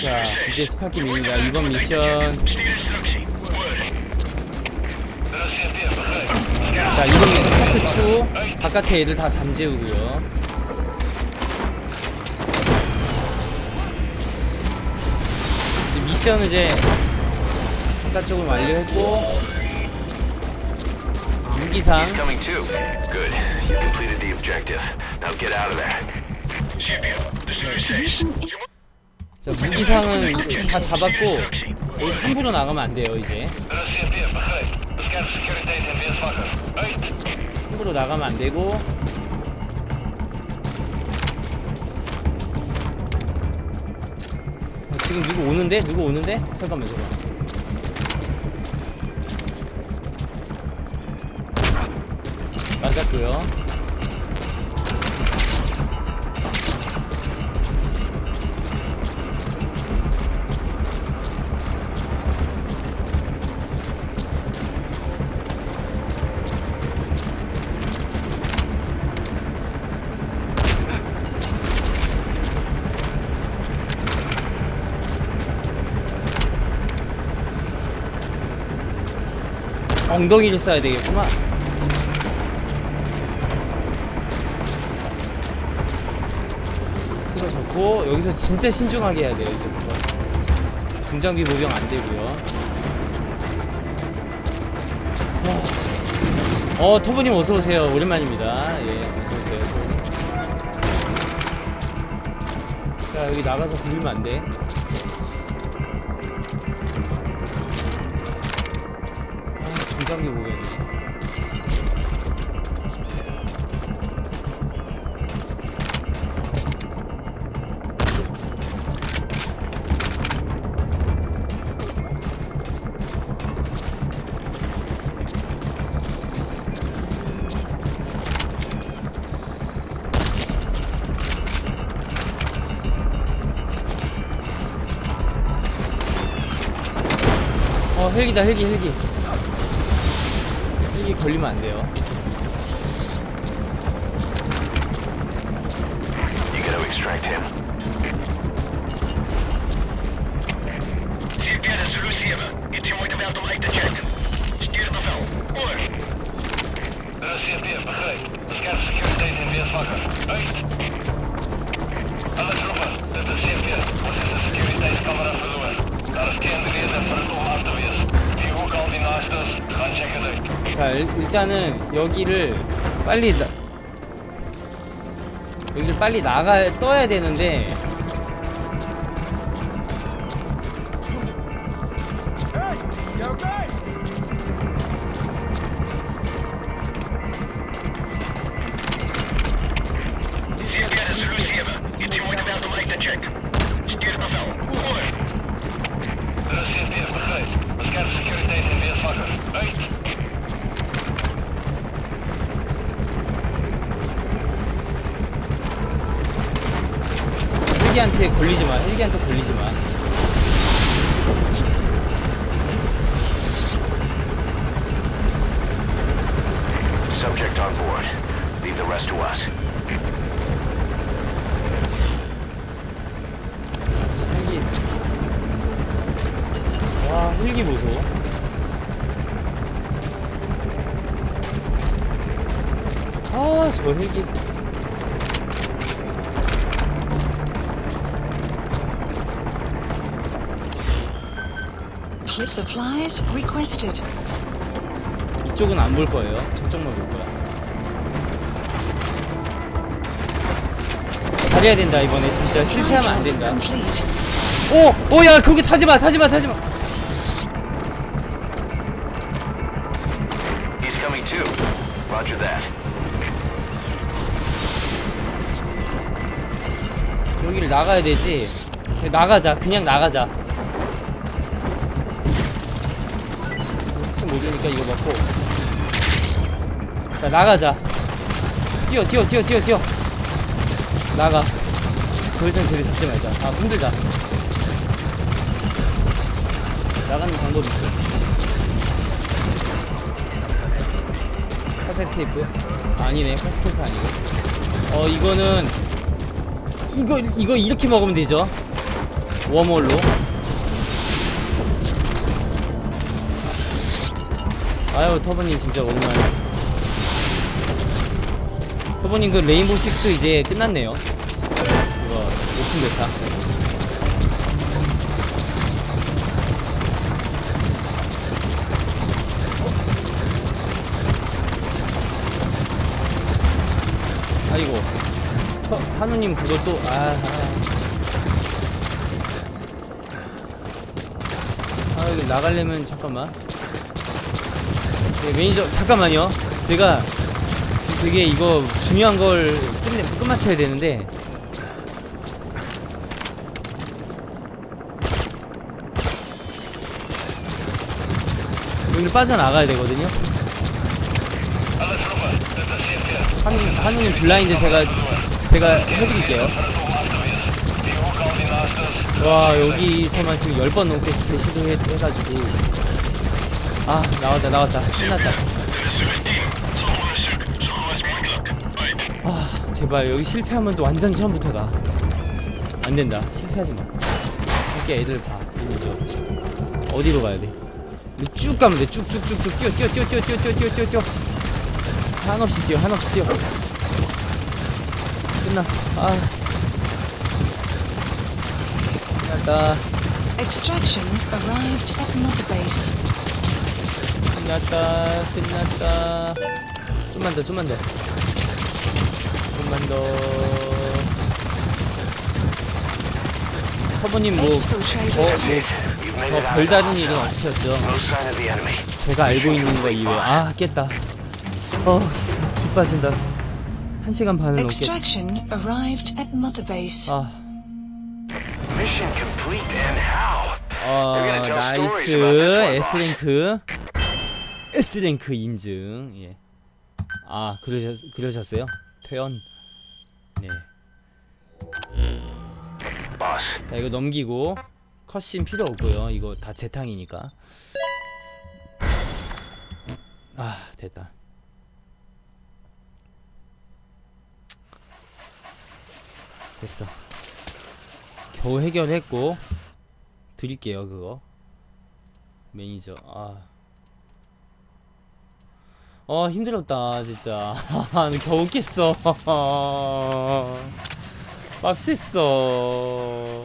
자, 이제 스파키입니다. 이번 미션. 자, 이번 미션 파트 2. 바깥에 애들 다 잠재우고요. 미션은 이제 바깥쪽을 완료했고 there. Mission 자, 무기상은 다 잡았고 여기서 함부로 나가면 안 돼요 이제 함부로 나가면 안 되고 어, 지금 누구 오는데? 누구 오는데? 잠깐만 잠깐 맞았고요 엉덩이를 써야 되겠구만 쓰러졌고 여기서 진짜 신중하게 해야 돼요 이제부터 중장비 모병 안 되고요. 어, 어 토브님 어서 오세요. 오랜만입니다. 예 어서 오세요 토브님. 자 여기 나가서 굴리면 안돼 아 중장비 모병이네 어 헬기다 헬기 헬기 헬기 걸리면 안 돼요 You gotta extract him. Сергей, Сулюсева. Идти мой тебя автомат чек. Стир bevel. Oor. CFD, begrijp. De scan security in weerswakker. Uit. 일- 일단은 여기를 빨리 나, 여기를 빨리 나가 떠야 되는데 헬기한테 걸리지 마 헬기한테 걸리지 마 Subject on board. Leave the rest to us. 헬기 와 헬기 보소 아저 헬기 supplies requested. 이쪽은 안 볼 거예요 저쪽만 볼 거야 잘해야 된다 이번에 진짜 실패하면 안 된다. 오! 오, 야, 거기 타지 마, 타지 마, 타지 마. He's coming too. Roger that. 여기를 나가야 되지. 나가자, 그냥 나가자. 모르니까 이거 먹고. 자, 나가자. 뛰어, 뛰어, 뛰어, 뛰어, 뛰어. 나가. 더 이상 저리 잡지 말자. 아, 힘들다. 나가는 방법 있어. 카세트 테이프? 아니네, 카세트 테이프 아니고. 어, 이거는 이거 이거 이렇게 먹으면 되죠. 웜홀로 아유 터보님 진짜 오랜만에. 터보님 그 레인보우 식스 이제 끝났네요. 이거 오픈 베타. 아이고. 터, 한우님 그것도 아, 아. 아 여기 나가려면 잠깐만 네, 매니저 잠깐만요. 제가 되게 이거 중요한 걸 끝내 끝마쳐야 되는데. 여기를 빠져나가야 되거든요. 한, 한우님 블라인드 제가 제가 해드릴게요. 와 여기서만 지금 10번 넘게 재시도해가지고 아 나왔다 나왔다. 신났다. 아 제발 여기 실패하면 또 완전 처음부터다. 안된다. 실패하지마. 이렇게 애들 봐. 어디로 가야 돼? 우리 쭉 가면 돼. 쭉쭉쭉쭉. 뛰어 뛰어 뛰어 뛰어 뛰어 뛰어 뛰어 뛰어 뛰어. 한없이 뛰어 한없이 뛰어. 끝났어. 아. 끝났다. Extraction arrived at Mother Base. 끝났다 끝났다 좀만 더 좀만 더 좀만 더 뭐. 어, 뭐, 어, out of the 별다른 일은. 없으셨죠. 제가 알고 있는 거 이외에 아 깼다 어 기빠진다 한 시간 반을 넘게. 아? 어 나이스. S랭크 S랭크 인증. 예. 아 그러셨, 그러셨어요? 퇴원. 네. 자 이거 넘기고 컷신 필요 없고요. 이거 다 재탕이니까. 아 됐다. 됐어. 겨우 해결했고 드릴게요 그거. 매니저. 아 어, 힘들었다, 진짜. 아, 겨우 깼어. 빡셌어.